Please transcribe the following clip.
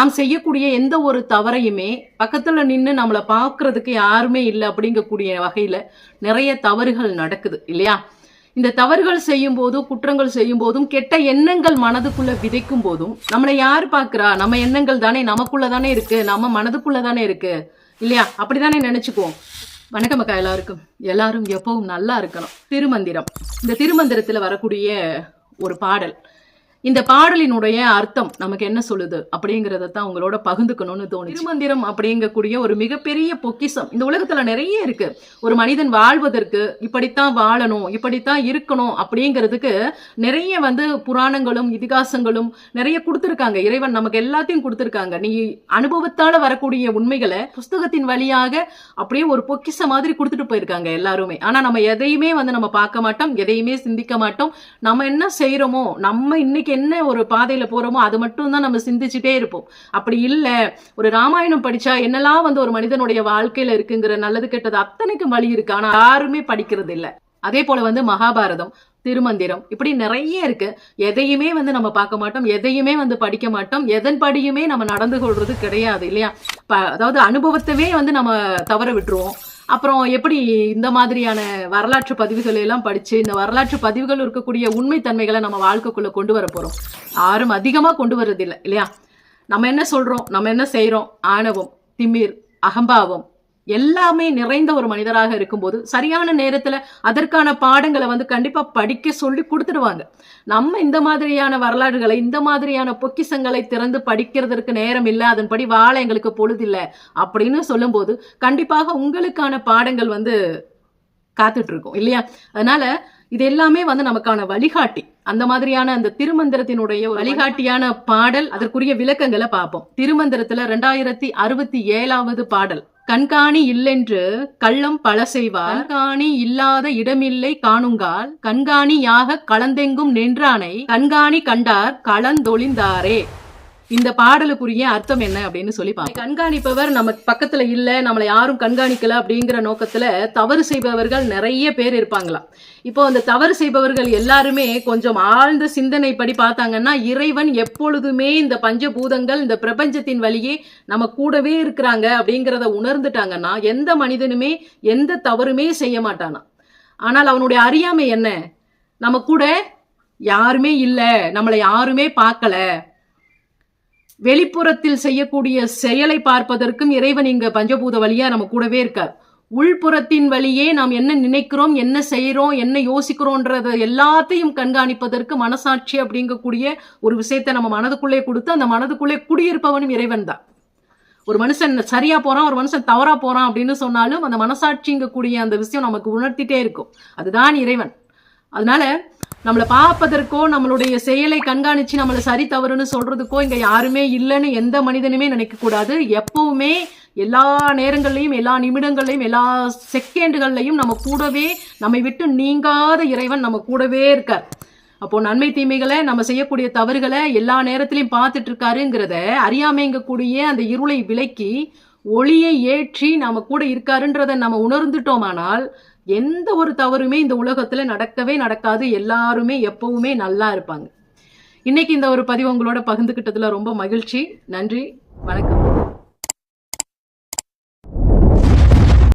நாம் செய்யக்கூடிய எந்த ஒரு தவறையுமே பக்கத்தில் நின்று நம்மளை பார்க்கறதுக்கு யாருமே இல்லை அப்படிங்கக்கூடிய வகையில் நிறைய தவறுகள் நடக்குது இல்லையா? இந்த தவறுகள் செய்யும் போதும் குற்றங்கள் செய்யும் போதும் கெட்ட எண்ணங்கள் மனதுக்குள்ள விதைக்கும் போதும் நம்மளை யார் பார்க்குறா? நம்ம எண்ணங்கள் தானே நமக்குள்ள தானே இருக்கு நம்ம மனதுக்குள்ள தானே இருக்கு இல்லையா? அப்படிதானே நினைச்சுக்குவோம். வணக்கம் அக்கா எல்லாருக்கும். எல்லாரும் எப்பவும் நல்லா இருக்கணும். திருமந்திரம். இந்த திருமந்திரத்தில் வரக்கூடிய ஒரு பாடல். இந்த பாடலினுடைய அர்த்தம் நமக்கு என்ன சொல்லுது அப்படிங்கிறத தான் உங்களோட பகிர்ந்துக்கணும்னு தோணும் திருமந்திரம் அப்படிங்கக்கூடிய ஒரு மிகப்பெரிய பொக்கிஷம் இந்த உலகத்துல நிறைய இருக்கு. ஒரு மனிதன் வாழ்வதற்கு இப்படித்தான் வாழணும் இப்படித்தான் இருக்கணும் அப்படிங்கிறதுக்கு நிறைய வந்து புராணங்களும் இதிகாசங்களும் நிறைய கொடுத்துருக்காங்க. இறைவன் நமக்கு எல்லாத்தையும் கொடுத்துருக்காங்க. நீ அனுபவத்தால வரக்கூடிய உண்மைகளை புஸ்தகத்தின் வழியாக அப்படியே ஒரு பொக்கிச மாதிரி கொடுத்துட்டு போயிருக்காங்க எல்லாருமே. ஆனா நம்ம எதையுமே வந்து நம்ம பார்க்க மாட்டோம் எதையுமே சிந்திக்க மாட்டோம். நம்ம என்ன செய்யறோமோ நம்ம இன்னைக்கு என்ன ஒரு பாதையில போறோமோ அது மட்டும் தான் நம்ம சிந்திச்சுட்டே இருப்போம். அப்படி இல்லை. ஒரு ராமாயணம் படிச்சா என்னெல்லாம் வந்து ஒரு மனிதனுடைய வாழ்க்கையில இருக்குங்கிற நல்லது கெட்டது அத்தனைக்கும் வழி இருக்கு. ஆனா யாருமே படிக்கிறது இல்லை அதே போல வந்து மகாபாரதம் திருமந்திரம் இப்படி நிறைய இருக்கு. எதையுமே வந்து நம்ம பார்க்க மாட்டோம். எதையுமே வந்து படிக்க மாட்டோம். எதன்படியுமே நம்ம நடந்து கொள்றது கிடையாது இல்லையா? ப- அதாவது அனுபவத்தவே வந்து நம்ம தவற விட்டுருவோம். அப்புறம் எப்படி இந்த மாதிரியான வரலாற்று பதிவுகளை எல்லாம் படிச்சு இந்த வரலாற்று பதிவுகள் இருக்கக்கூடிய உண்மைத்தன்மைகளை நம்ம வாழ்க்கைக்குள்ள கொண்டு வர போறோம். யாரும் அதிகமா கொண்டு வர்றதில்லை இல்லையா? நம்ம என்ன சொல்றோம்? நம்ம என்ன செய்கிறோம் ஆணவம் திமிர் அகம்பாவம் எல்லாமே நிறைந்த ஒரு மனிதராக இருக்கும்போது சரியான நேரத்தில் அதற்கான பாடங்களை வந்து கண்டிப்பாக படிக்க சொல்லி கொடுத்துடுவாங்க. நம்ம இந்த மாதிரியான வரலாறுகளை இந்த மாதிரியான பொக்கிஷங்களை திறந்து படிக்கிறதற்கு நேரம் இல்லை அதன்படி வாழ எங்களுக்கு பொழுதில்லை அப்படின்னு சொல்லும்போது கண்டிப்பாக உங்களுக்கான பாடங்கள் வந்து காத்துட்டு இருக்கும் இல்லையா? அதனால இது எல்லாமே வந்து நமக்கான வழிகாட்டி. அந்த மாதிரியான அந்த திருமந்திரத்தினுடைய வழிகாட்டியான பாடல் அதற்குரிய விளக்கங்களை பார்ப்போம். திருமந்திரத்துல ரெண்டாயிரத்தி அறுபத்தி ஏழாவது பாடல். கண்காணி இல்லென்று கள்ளம் பல செய்வார். கண்காணி இல்லாத இடமில்லை காணுங்கால். கண்காணியாக கலந்தெங்கும் நின்றானை. கண்காணி கண்டார் களந்தொழிந்தாரே இந்த பாடலுக்குரிய அர்த்தம் என்ன அப்படின்னு சொல்லி பார்ப்போம். கண்காணிப்பவர் நம்ம பக்கத்துல இல்ல நம்மளை யாரும் கண்காணிக்கல அப்படிங்கிற நோக்கத்துல தவறு செய்பவர்கள் நிறைய பேர் இருப்பாங்களாம். இப்போ அந்த தவறு செய்பவர்கள் எல்லாருமே கொஞ்சம் ஆழ்ந்த சிந்தனைப்படி பார்த்தாங்கன்னா இறைவன் எப்பொழுதுமே இந்த பஞ்சபூதங்கள் இந்த பிரபஞ்சத்தின் வழியே நம்ம கூடவே இருக்கிறாங்க அப்படிங்கிறத உணர்ந்துட்டாங்கன்னா எந்த மனிதனுமே எந்த தவறுமே செய்ய மாட்டானா ஆனால் அவனுடைய அறியாமை என்ன? நம்ம கூட யாருமே இல்லை நம்மளை யாருமே பார்க்கல வெளிப்புறத்தில் செய்யக்கூடிய செயலை பார்ப்பதற்கும் இறைவன் இங்க பஞ்சபூத வழியா நம்ம கூடவே இருக்கார். உள்புறத்தின் வழியே நாம் என்ன நினைக்கிறோம் என்ன செய்கிறோம் என்ன யோசிக்கிறோன்றத எல்லாத்தையும் கண்காணிப்பதற்கு மனசாட்சி அப்படிங்கக்கூடிய ஒரு விஷயத்தை நம்ம மனதுக்குள்ளே கொடுத்து அந்த மனதுக்குள்ளே குடியிருப்பவனும் இறைவன் தான். ஒரு மனுஷன் சரியா போறான் ஒரு மனுஷன் தவறா போறான் அப்படின்னு சொன்னாலும் அந்த மனசாட்சிங்கக்கூடிய அந்த விஷயம் நமக்கு உணர்த்திட்டே இருக்கும். அதுதான் இறைவன். அதனால நம்மளை பார்ப்பதற்கோ நம்மளுடைய செயலை கண்காணித்து நம்மளை சரி தவறுன்னு சொல்கிறதுக்கோ இங்கே யாருமே இல்லைன்னு எந்த மனிதனுமே நினைக்கக்கூடாது. எப்பவுமே எல்லா நேரங்கள்லையும் எல்லா நிமிடங்கள்லையும் எல்லா செகண்டுகள்லையும் நம்ம கூடவே நம்மை விட்டு நீங்காத இறைவன் நம்ம கூடவே இருக்கார். அப்போ நன்மை தீமைகளை நம்ம செய்யக்கூடிய தவறுகளை எல்லா நேரத்திலையும் பார்த்துட்டு இருக்காருங்கிறத அறியாமைங்கக்கூடிய அந்த இருளை விலக்கி ஒளியை ஏற்றி நம்ம கூட இருக்காருன்றதை நம்ம உணர்ந்துட்டோமானால் எந்த ஒரு தவறுமே இந்த உலகத்துல நடக்கவே நடக்காது. எல்லாருமே எப்பவுமே நல்லா இருப்பாங்க. இன்னைக்கு இந்த ஒரு பதிவு உங்களோட பகிர்ந்துக்கிட்டதுல ரொம்ப மகிழ்ச்சி. நன்றி. வணக்கம்.